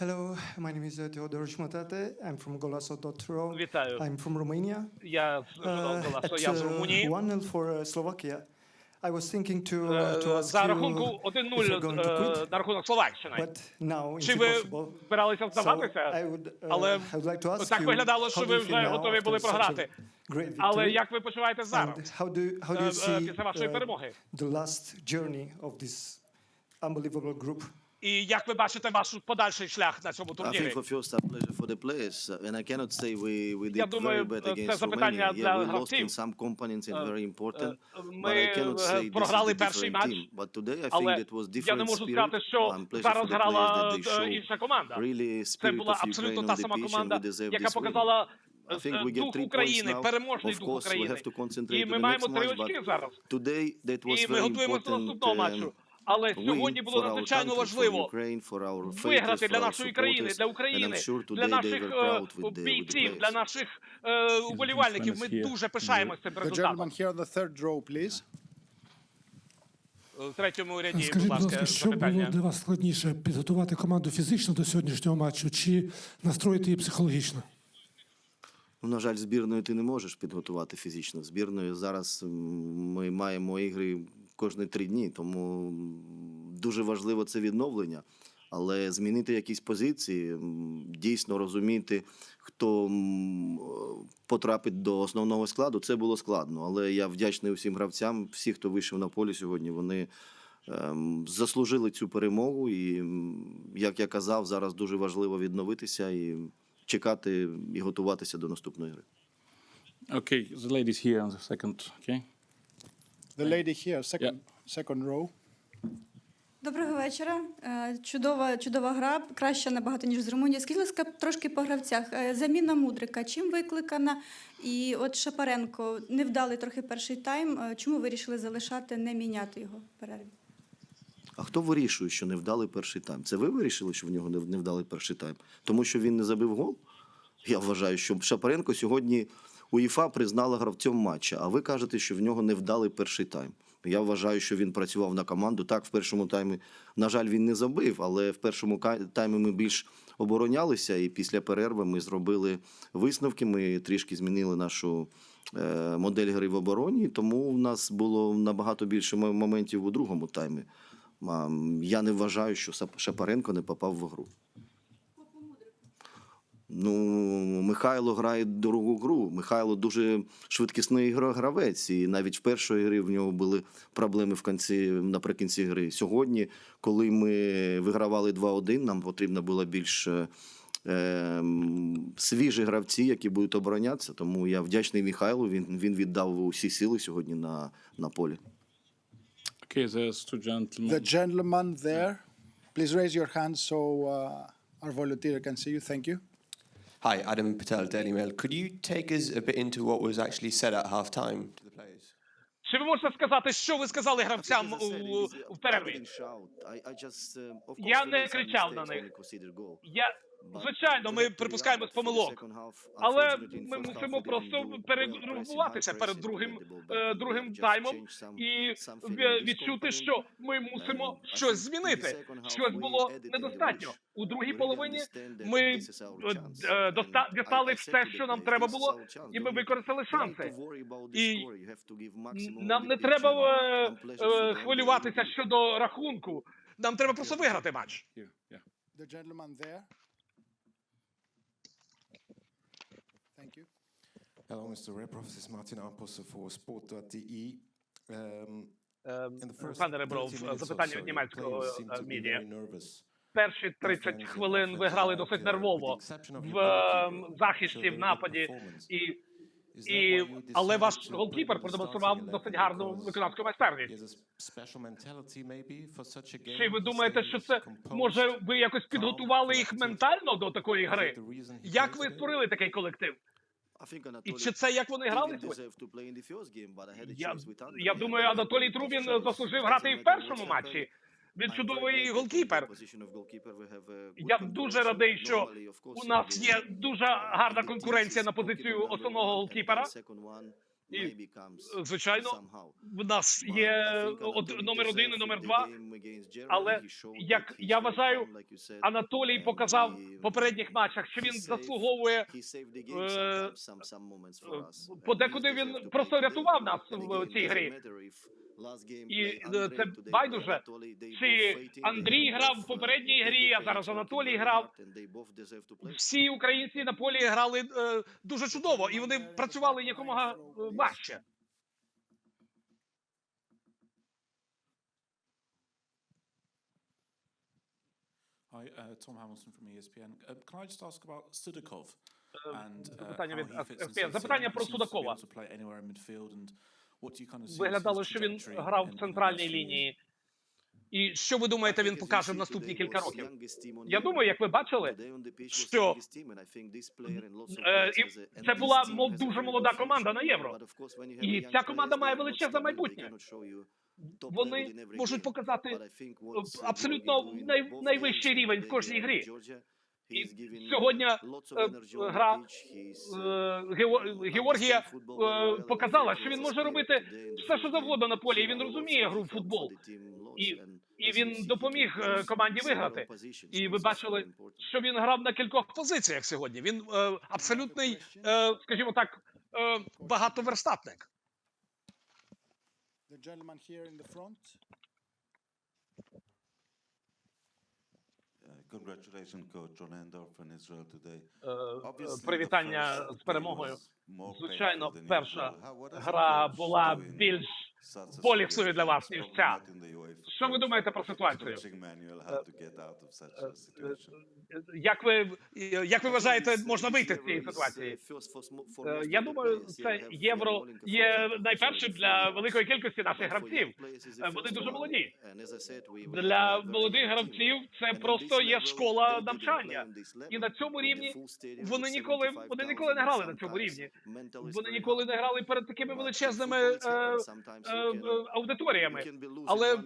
Hello, my name is uh, Theodoros Motate. I'm from Golasso.ro. Вітаю. I'm from Romania. Я з Uh, Голасо, at я з uh, Румунії. 1-0 for uh, Slovakia. I was thinking to, uh, Е, to ask За you рахунку if 1-0 you're going to е, quit, на рахунок Словаччини. but now it's Чи ви impossible. збиралися So здаватися? I would, uh, Але I would like to ask так you, виглядало, how що do ви you вже feel now готові були after such a програти. great Але victory? як ви почуваєте And зараз? how do, how do Е, you е, see після вашої uh, перемоги? the last journey of this unbelievable group? І як ви бачите ваш подальший шлях на цьому турнірі? uh, Я думаю, це запитання для гравців. е, ми, е, програли перший матч, Але я не можу сказати, що зараз грала е, інша команда. Це була абсолютно та сама команда, яка показала е, дух України, переможний дух України. І ми маємо три очки зараз. І ми готуємося до наступного um, матчу. Але сьогодні було надзвичайно важливо виграти для нашої країни, для України, для наших е, with the бійців, для наших е, уболівальників. Ми дуже пишаємося цим результатом. В третьому ряді, будь Скажіть, будь ласка, що було для вас складніше підготувати команду фізично до сьогоднішнього матчу чи настроїти її психологічно? Ну, на жаль, збірною ти не можеш підготувати фізично. Збірною зараз ми маємо ігри кожні три дні, тому дуже важливо це відновлення. Але змінити якісь позиції, дійсно розуміти, хто е, потрапить до основного складу, це було складно. Але я вдячний усім гравцям, всі, хто вийшов на полі сьогодні, вони ем, заслужили цю перемогу. І, як я казав, зараз дуже важливо відновитися і чекати і готуватися до наступної гри. Okay, the ladies here on the second. Okay. The lady here, second, second row. Доброго вечора. Е, Чудова, чудова гра, краща набагато ніж з Румунії. Скажіть, будь ласка, трошки по гравцях. Е, Заміна Мудрика. Чим викликана? І от Шапаренко невдалий трохи перший тайм. Е, Чому вирішили залишати, не міняти його в перерві? А хто вирішує, що не вдалий перший тайм? Це ви вирішили, що в нього не не вдалий перший тайм? Тому що він не забив гол? Я вважаю, що Шапаренко сьогодні УЄФА признала гравцем матча, а ви кажете, що в нього не вдалий перший тайм. Я вважаю, що він працював на команду. Так, в першому таймі, на жаль, він не забив, але в першому таймі ми більш оборонялися, і після перерви ми зробили висновки. Ми трішки змінили нашу е, модель гри в обороні, тому в нас було набагато більше моментів у другому таймі. Я не вважаю, що Шапаренко не попав в гру. Ну, Михайло грає дорогу гру. Михайло дуже швидкісний гравець, і навіть в першої гри в нього були проблеми в кінці, наприкінці гри. Сьогодні, коли ми вигравали 2-1, нам потрібно було більш е, ем, свіжі гравці, які будуть оборонятися. Тому я вдячний Михайлу. Він, він віддав усі сили сьогодні на, на полі. Okay, there's two gentlemen. The gentleman there. Please raise your hand so uh, our volunteer can see you. Thank you. Hi, Adam Patel, Daily Mail. Could you take us a bit into what was actually said at half time to the players? Чи ви можете сказати, що ви сказали гравцям у, у перерві? Я не кричав на них. Я звичайно, ми припускаємось помилок, але ми мусимо просто перегрупуватися перед другим е, другим таймом і в- відчути, що ми мусимо щось змінити. Щось було недостатньо у другій половині. Ми е, е, дістали все, що нам треба було, і ми використали шанси. І нам не треба е, е, хвилюватися щодо рахунку. Нам треба просто виграти матч. Here, yeah. The gentleman there. Thank you. Hello, Mr. Rebrov. This is Martin Amposse for Sport.de. Um, in the first Пане Ребров, запитання so, німецького медіа. Перші 30 хвилин ви грали досить нервово в захисті, в нападі. І, і, але ваш голкіпер продемонстрував досить гарну виконавську майстерність. Чи ви думаєте, що це може ви якось підготували їх ментально до такої гри? Як ви створили такий колектив? І чи це як вони грали? Я, я думаю, Анатолій Трубін заслужив грати і в першому матчі. Він чудовий голкіпер. Я дуже радий, що у нас є дуже гарна конкуренція на позицію основного голкіпера. І, звичайно, в нас є од- номер один і номер два. але як я вважаю. Анатолій показав в попередніх матчах, що він заслуговує е, е, подекуди він просто рятував нас в цій грі. І е, це байдуже, чи Андрій грав в uh, попередній грі, а зараз Анатолій грав. Всі українці на полі грали е, дуже чудово, і вони працювали якомога е, важче. Hi, uh, Tom Hamilton from ESPN. Uh, can I just ask about Sudakov and uh, запитання how he fits in? Запитання про Судакова. Виглядало, що він грав в центральній лінії. І що ви думаєте, він покаже в наступні кілька років? Я думаю, як ви бачили, що, е, це була дуже молода команда на Євро. І ця команда має величезне майбутнє. Вони можуть показати абсолютно най- найвищий рівень в кожній грі. І сьогодні е, гра е, Георгія е, показала, що він може робити все, що завгодно на полі, і він розуміє гру в футбол. І, і він допоміг команді виграти. І ви бачили, що він грав на кількох позиціях сьогодні. Він е, абсолютний, е, скажімо так, е, багатоверстатник. The gentleman here in the front. Congratulations, coach, on Endorf and Israel today. Е, е, Привітання з перемогою. Звичайно, перша гра була більш болісною для вас, ніж ця. Що ви думаєте про ситуацію? Е, Як ви, е, як ви вважаєте, можна вийти з цієї ситуації? Е, Я думаю, це євро є найпершим для великої кількості наших гравців. Е, Вони дуже молоді. Для молодих гравців це просто є школа навчання. І на цьому рівні вони ніколи вони ніколи не грали на цьому рівні. Вони ніколи не грали перед такими величезними е, е, е, аудиторіями. Але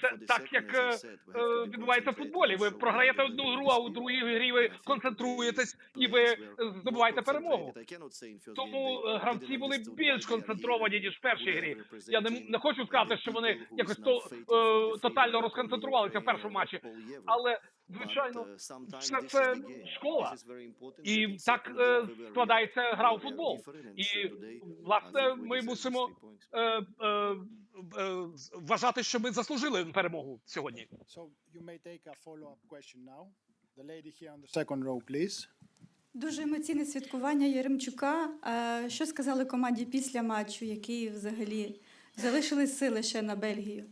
це так, як е, відбувається в футболі. Ви програєте одну гру, а у другій грі ви концентруєтесь і ви е, здобуваєте перемогу. Тому е, гравці були більш концентровані ніж в першій грі. Я не, не хочу сказати, що вони якось то, е, тотально розконцентрувалися в першому матчі, але звичайно, все це школа. І так е, складається гра у футбол. І власне ми мусимо е, е, вважати, що ми заслужили перемогу сьогодні. So you may take a follow-up question now. The lady here on the second row, please. Дуже емоційне святкування Яремчука. А що сказали команді після матчу, які взагалі залишили сили ще на Бельгію?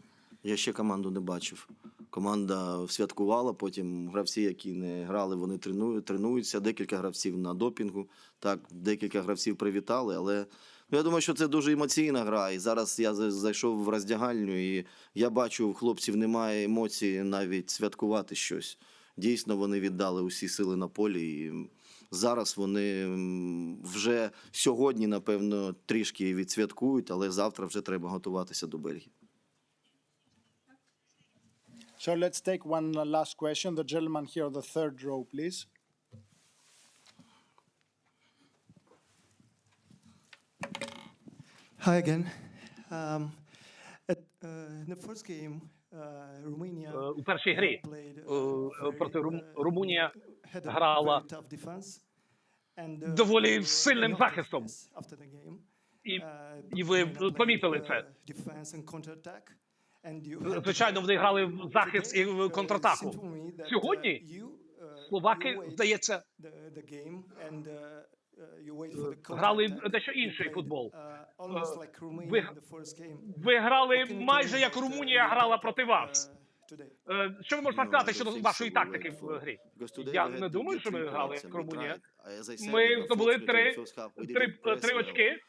Я ще команду не бачив. Команда святкувала, потім гравці, які не грали, вони тренують, тренуються. Декілька гравців на допінгу. Так, декілька гравців привітали, але я думаю, що це дуже емоційна гра. І зараз я зайшов в роздягальню, і я бачу, у хлопців немає емоцій навіть святкувати щось. Дійсно, вони віддали усі сили на полі. І зараз вони вже сьогодні, напевно, трішки відсвяткують, але завтра вже треба готуватися до Бельгії. So let's take one last question. The gentleman here the third row, please. Hi again. Um, at, uh, the first game, uh, Romania Е, У першій грі played, е, uh, е, very, проти Рум- uh, Румунія had a грала very tough defense. And, uh, доволі they were сильним not захистом. after the game. І, Uh, і ви Romania played, помітили uh, це. defense and counter-attack. And you had Звичайно, вони грали в захист і в контратаку. Сьогодні словаки, здається, the, the game and uh, uh, грали дещо інший футбол. uh, ви-. Ви грали майже як uh, Румунія грала проти вас. uh? Е, Що ви можете сказати щодо вашої тактики в грі? Я не to думаю, що ми грали як Румунія. Ми здобули три, три, три очки.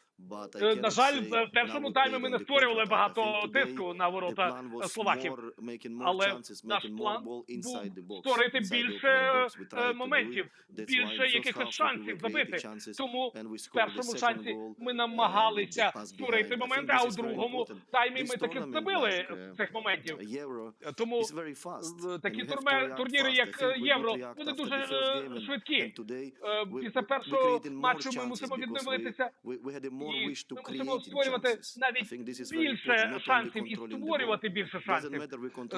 Е, На жаль, в першому таймі ми не створювали багато тиску на ворота е, словаків. Але наш план був створити більше е, моментів, більше якихось шансів забити. Тому в першому шансі ми uh, намагалися створити моменти, а у другому таймі ми таки забили uh, цих моментів. Е, Тому е, такі турніри, як е, Євро, вони дуже е, швидкі. Е, Після першого матчу ми мусимо відновитися. І wish to ми мусимо створювати навіть більше шансів і створювати більше шансів.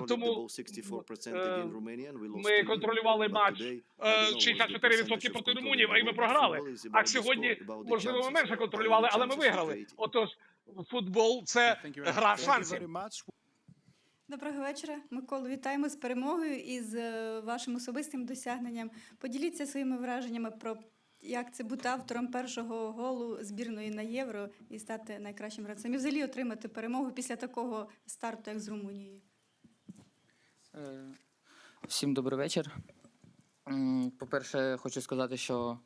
Тому ball 64% against Romania and we lost ми контролювали матч today, I е, don't know what's the 64% percentage of проти the а й ми програли. А сьогодні, можливо, ми менше контролювали, але ми виграли. Отож, футбол це гра шансів. Доброго вечора, Миколу. Вітаємо з перемогою і з е, вашим особистим досягненням. Поділіться своїми враженнями про як це бути автором першого голу збірної на євро і стати найкращим гравцем. І взагалі отримати перемогу після такого старту, як з Румунією. Е, Всім добрий вечір. По-перше, хочу сказати, що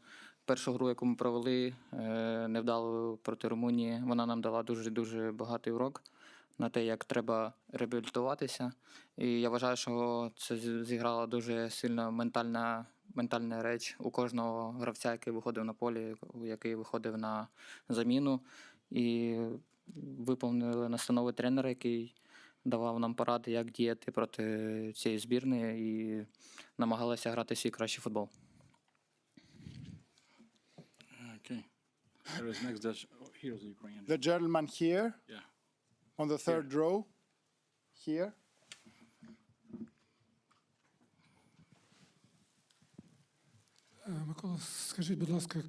першу гру, яку ми провели е, невдало проти Румунії, вона нам дала дуже-дуже багатий урок на те, як треба реабілітуватися. І я вважаю, що це зіграла дуже сильна ментальна, ментальна реч у кожного гравця, який виходив на полі, який виходив на заміну. І виповнили настанови тренера, який давав нам поради, як діяти проти цієї збірної, і намагалися грати свій кращий футбол. Okay. Here is next. That's, here's the Ukrainian. The gentleman here Yeah. on the third row. Here. Микола, скажіть, будь ласка,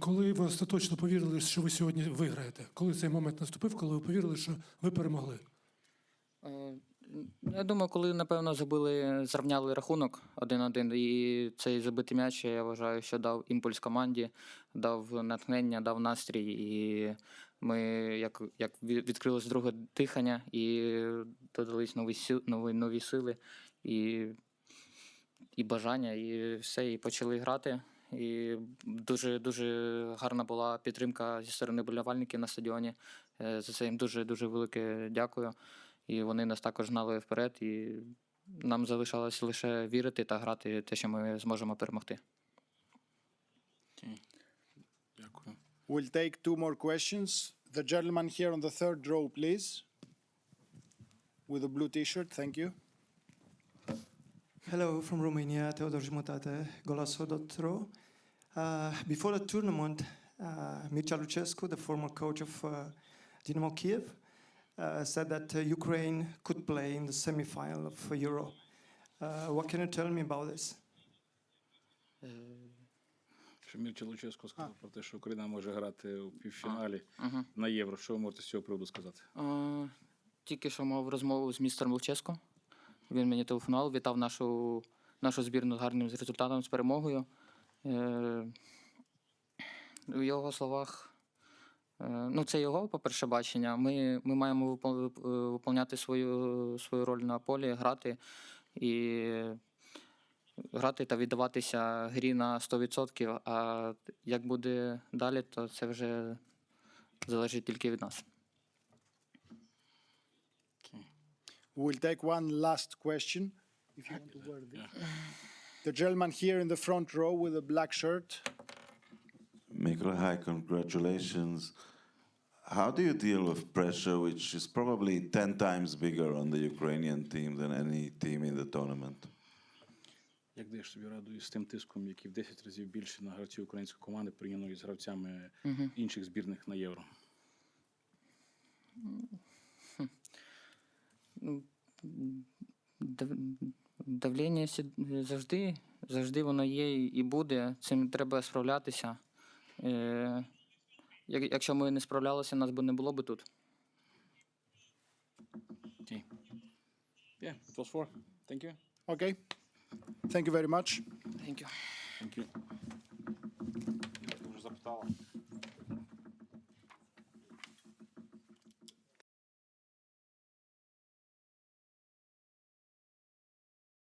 коли ви остаточно повірили, що ви сьогодні виграєте? Коли цей момент наступив, коли ви повірили, що ви перемогли? Е, Я думаю, коли напевно забили, зрівняли рахунок 1-1, і цей забитий м'яч, я вважаю, що дав імпульс команді, дав натхнення, дав настрій. І ми як, як відкрилось друге дихання і додались нові, нові, нові сили і, і бажання, і все, і почали грати. І дуже дуже гарна була підтримка зі сторони болівальників на стадіоні. Е, За це їм дуже дуже велике дякую. І вони нас також гнали вперед, і нам залишалось лише вірити та грати те, що ми зможемо перемогти. Дякую. We'll take two more questions. The gentleman here on the third row, please. With a blue t-shirt, thank you. Hello from Romania, Teodor Jumătate, Golasso.ro. Uh, before the tournament, uh, Mircea Lucescu, the former coach of uh, Dynamo Kiev, uh, said that uh, Ukraine could play in the semi-final of uh, Euro. Uh, what can you tell me about this? Що Мірча Луческо сказав про те, що Україна може грати у півфіналі Угу. на євро. Що ви можете з цього приводу сказати? Е, Тільки що мав розмову з містером Луческо. Він мені телефонував, вітав нашу, нашу збірну з гарним результатом, з перемогою. Е, У його словах, е, ну це його, по-перше, бачення. Ми, ми маємо вип- виповняти свою, свою роль на полі, грати і грати та віддаватися грі на 100%. А як буде далі, то це вже залежить тільки від нас. We'll take one last question. If you want to word it. The gentleman here in the front row with a black shirt. Mikola, hi, congratulations. How do you deal with pressure, which is probably 10 times bigger on the Ukrainian team than any team in the tournament? Як даєш собі раду із тим тиском, який в 10 разів більше на гравців української команди порівняно з гравцями інших збірних на євро? Дав- Давлення завжди, завжди воно є і буде. Цим треба справлятися. Е, Якщо ми не справлялися, нас би не було би тут. Окей. Yeah, it was four. Thank you. Okay. Thank you very much. Thank you. Thank you. Ти вже запитала.